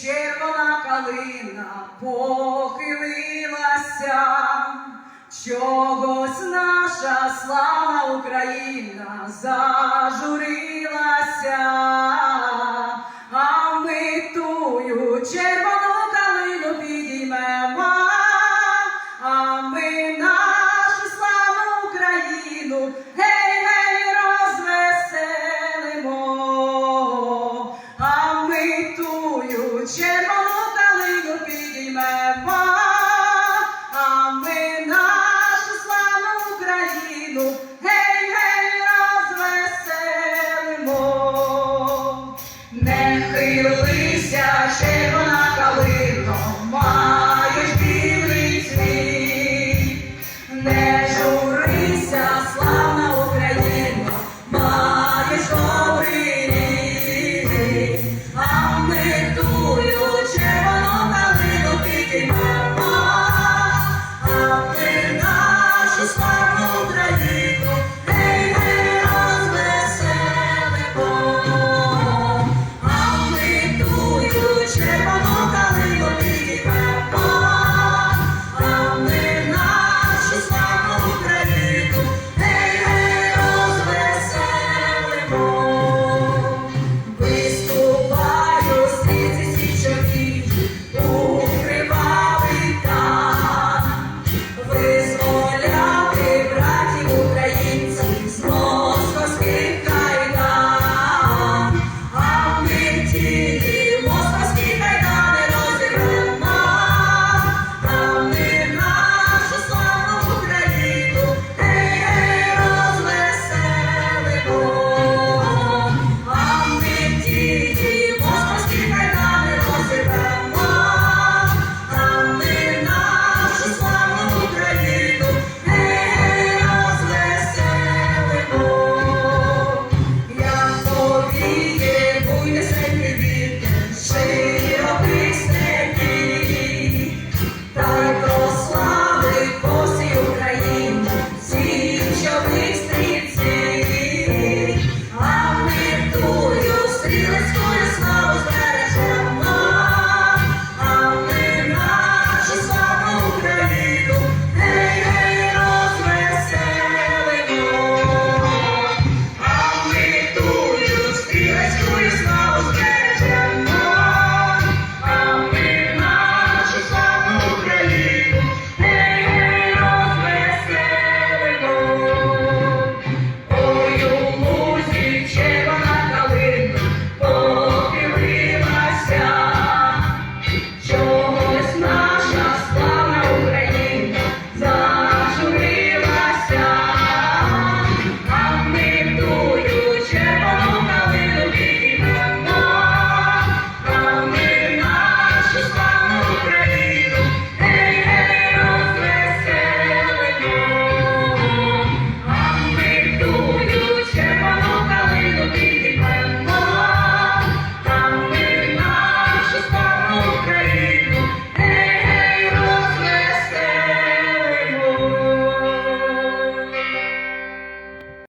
червона калина похилилася, чогось наша слава Україна зажурилася,